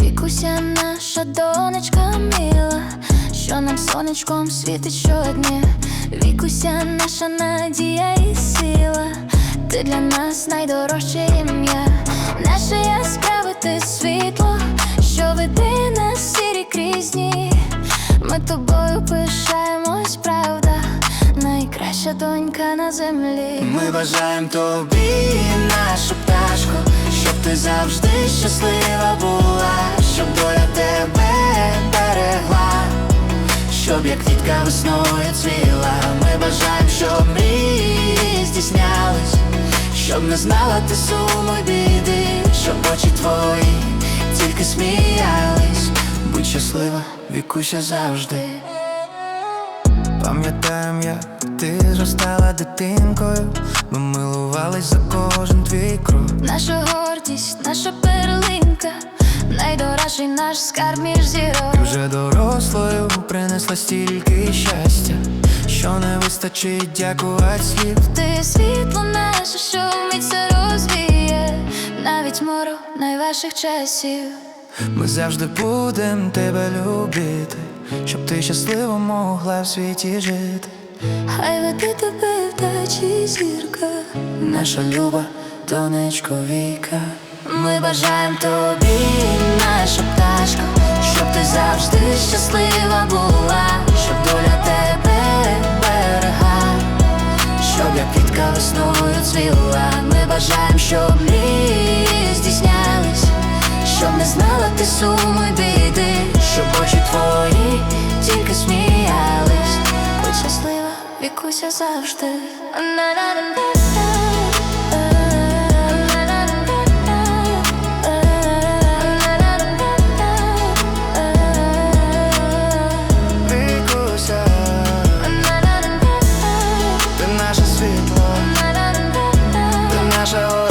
Вікуся наша донечка мила, що нам сонечком світить щодня. Вікуся наша надія і сила, ти для нас найдорожче ім'я, наше яскраве ти світло, Ми тобою пишаємось, правда, найкраща донька на землі. Ми бажаємо тобі, нашу пташку, щоб ти завжди щаслива була, щоб доля тебе берегла, щоб як квітка весною цвіла. Ми бажаємо, щоб мрії здійснялись, щоб не знала ти суму біди, щоб очі твої тільки сміялись. Щаслива, вікуся завжди. Пам'ятаєм, як ти зростала дитинкою, ми милувались за кожен твій крок. Наша гордість, наша перлинка, найдорожчий наш скарб між зірок. Ти вже дорослою принесла стільки щастя, що не вистачить дякувати слів. Ти світло наше, що вмить все розвіє, навіть мору найважчих часів. Ми завжди будем тебе любити, щоб ти щасливо могла в світі жити. Хай веде тебе вдачі зірка. Наша люба, донечко Віка. Ми бажаємо тобі, наша пташка, щоб ти завжди щаслива була, щоб доля тебе берегла, щоб як квітка весною цвіла. Ми бажаємо, щоб ті суми, біди, щоб очі твої тільки сміялись. Будь щаслива, вікуся завжди. Ти наше світло, ти наша